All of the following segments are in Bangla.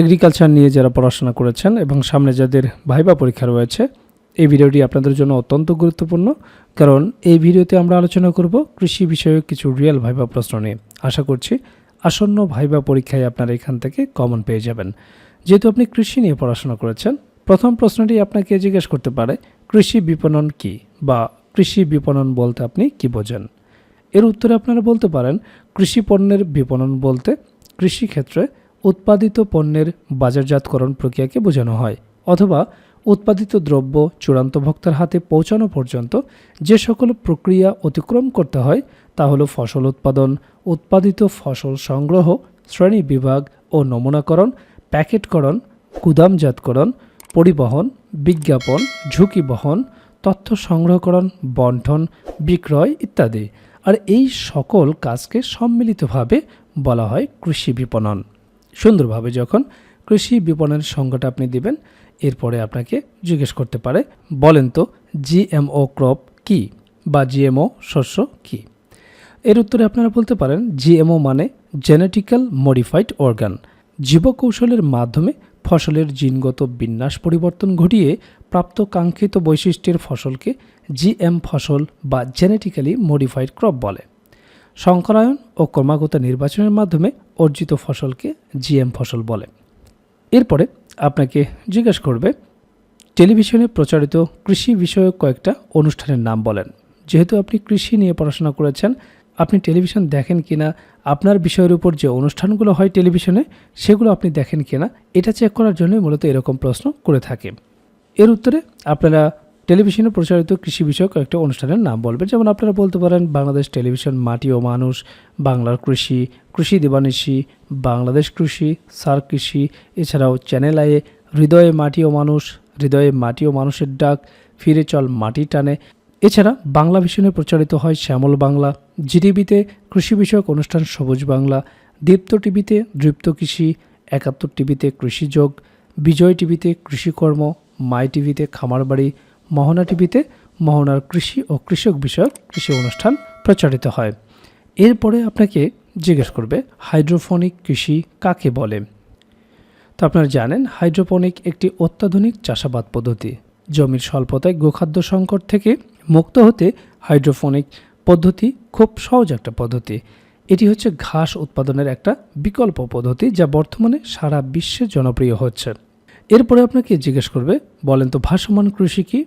এগ্রিকালচার নিয়ে যারা পড়াশোনা করেছেন এবং সামনে যাদের ভাইবা পরীক্ষা রয়েছে, এই ভিডিওটি আপনাদের জন্য অত্যন্ত গুরুত্বপূর্ণ। কারণ এই ভিডিওতে আমরা আলোচনা করব কৃষি বিষয়ক কিছু রিয়েল ভাইবা প্রশ্ন নিয়ে। আশা করছি আসন্ন ভাইবা পরীক্ষায় আপনারা এখান থেকে কমন পেয়ে যাবেন। যেহেতু আপনি কৃষি নিয়ে পড়াশোনা করেছেন, প্রথম প্রশ্নটি আপনাকে জিজ্ঞেস করতে পারে, কৃষি বিপণন কি বা কৃষি বিপণন বলতে আপনি কি বোঝেন? এর উত্তরে আপনারা বলতে পারেন, কৃষি পণ্যের বিপণন বলতে কৃষিক্ষেত্রে উৎপাদিত পণ্যের বাজারজাতকরণ প্রক্রিয়াকে বোঝানো হয়, অথবা উৎপাদিত দ্রব্য চূড়ান্ত ভোক্তার হাতে পৌঁছানো পর্যন্ত যে সকল প্রক্রিয়া অতিক্রম করতে হয়, তা হলো ফসল উৎপাদন, উৎপাদিত ফসল সংগ্রহ, শ্রেণি বিভাগ ও নমুনাকরণ, প্যাকেটকরণ, গুদামজাতকরণ, পরিবহন, বিজ্ঞাপন ঝুঁকি বহন তথ্য সংগ্রহকরণ, বন্টন, বিক্রয় ইত্যাদি। আর এই সকল কাজকে সম্মিলিতভাবে বলা হয় কৃষি বিপণন। সুন্দরভাবে যখন কৃষি বিপণনের সংজ্ঞাটা আপনি দিবেন, এরপরে আপনাকে জিজ্ঞেস করতে পারে, বলেন তো জিএমও ক্রপ কি বা জিএমও শস্য কি? এর উত্তরে আপনারা বলতে পারেন জিএমও মানে জেনেটিক্যাল মডিফাইড অর্গান। জীবকৌশলের মাধ্যমে ফসলের জিনগত বিন্যাস পরিবর্তন ঘটিয়ে প্রাপ্ত কাঙ্ক্ষিত বৈশিষ্ট্যের ফসলকে জিএম ফসল বা জেনেটিক্যালি মডিফাইড ক্রপ বলে। সংকরায়ন ও ক্রমাগত নির্বাচনের মাধ্যমে অর্জিত ফসলকে জিএম ফসল বলে। এরপরে আপনাকে জিজ্ঞেস করবে, টেলিভিশনে প্রচারিত কৃষি বিষয়ক কয়েকটা অনুষ্ঠানের নাম বলেন। যেহেতু আপনি কৃষি নিয়ে পড়াশোনা করেছেন, আপনি টেলিভিশন দেখেন কি না আপনার বিষয়ের উপর যে অনুষ্ঠানগুলো হয় টেলিভিশনে, সেগুলো আপনি দেখেন কি না এটা চেক করার জন্যই মূলত এরকম প্রশ্ন করে থাকে। এর উত্তরে আপনারা টেলিভিশনে প্রচারিত কৃষি বিষয়ক একটা অনুষ্ঠানের নাম বলবেন যেমন আপনারা বলতে পারেন, বাংলাদেশ টেলিভিশন মাটি ও মানুষ, বাংলার কৃষি কৃষি দিবানিশি, বাংলাদেশ কৃষি, সার কৃষি, এছাড়াও চ্যানেল আয়ে হৃদয়ে মাটি ও মানুষ, হৃদয়ে মাটি ও মানুষের ডাক, ফিরে চল মাটি টানে। এছাড়া বাংলা ভিশনে প্রচারিত হয় শ্যামল বাংলা জিটিভিতে কৃষি বিষয়ক অনুষ্ঠান সবুজ বাংলা, দীপ্ত টিভিতে দৃপ্ত কৃষি, একাত্তর টিভিতে কৃষিযোগ বিজয় টিভিতে কৃষিকর্ম মাই টিভিতে খামারবাড়ি মোহনা টিভিতে মোহনার কৃষি ও কৃষক বিষয়ক কৃষি অনুষ্ঠান প্রচারিত হয়। এরপরে আপনাকে জিজ্ঞেস করবে, হাইড্রোফোনিক কৃষি কাকে বলে? তো আপনারা জানেন হাইড্রোপনিক একটি অত্যাধুনিক চাষাবাদ পদ্ধতি। জমির স্বল্পতায় গোখাদ্য সংকট থেকে মুক্ত হতে হাইড্রোফোনিক পদ্ধতি খুব সহজ একটা পদ্ধতি। এটি হচ্ছে ঘাস উৎপাদনের একটা বিকল্প পদ্ধতি যা বর্তমানে সারা বিশ্বে জনপ্রিয় হচ্ছে। এরপরে আপনাকে জিজ্ঞেস করবে, বলেন তো ভাসমান কৃষি কি?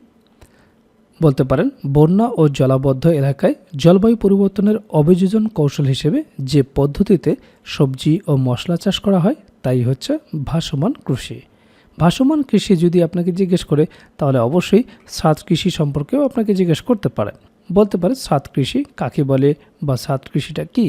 বলতে পারেন, বন্যা ও জলাবদ্ধ এলাকায় জলবায়ু পরিবর্তনের অভিযোজন কৌশল হিসেবে যে পদ্ধতিতে সবজি ও মশলা চাষ করা হয়, তাই হচ্ছে ভাসমান কৃষি। ভাসমান কৃষি যদি আপনাকে জিজ্ঞেস করে, তাহলে অবশ্যই সাত কৃষি সম্পর্কেও আপনাকে জিজ্ঞেস করতে পারে বলতে পারে সাত কৃষি কাকে বলে বা সাত কৃষিটা কি?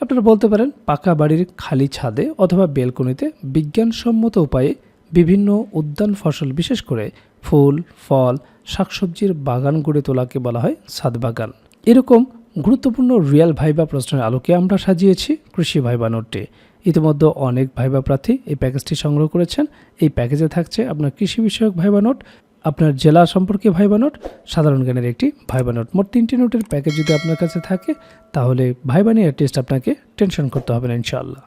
আপনারা বলতে পারেন, পাকা বাড়ির খালি ছাদে অথবা বেলকনিতে বিজ্ঞানসম্মত উপায়ে বিভিন্ন উদ্যান ফসল বিশেষ করে ফুল, ফল, শাকসবজির বাগান গড়ে তোলাকে বলা হয় ছাদ বাগান এরকম গুরুত্বপূর্ণ রিয়াল ভাইবা প্রশ্নের আলোকে আমরা সাজিয়েছি কৃষি ভাইবা নোটটি। ইতিমধ্যে অনেক ভাইবা প্রার্থী এই প্যাকেজটি সংগ্রহ করেছেন। এই প্যাকেজে থাকছে আপনার কৃষি বিষয়ক ভাইবা নোট, আপনার জেলা সম্পর্কে ভাইবা নোট, সাধারণ জ্ঞানের একটি ভাইবা নোট। মোট তিনটি নোটের প্যাকেজ যদি আপনার কাছে থাকে, তাহলে ভাইবা নিয়ে টেস্ট আপনাকে টেনশন করতে হবে না, ইনশাআল্লাহ।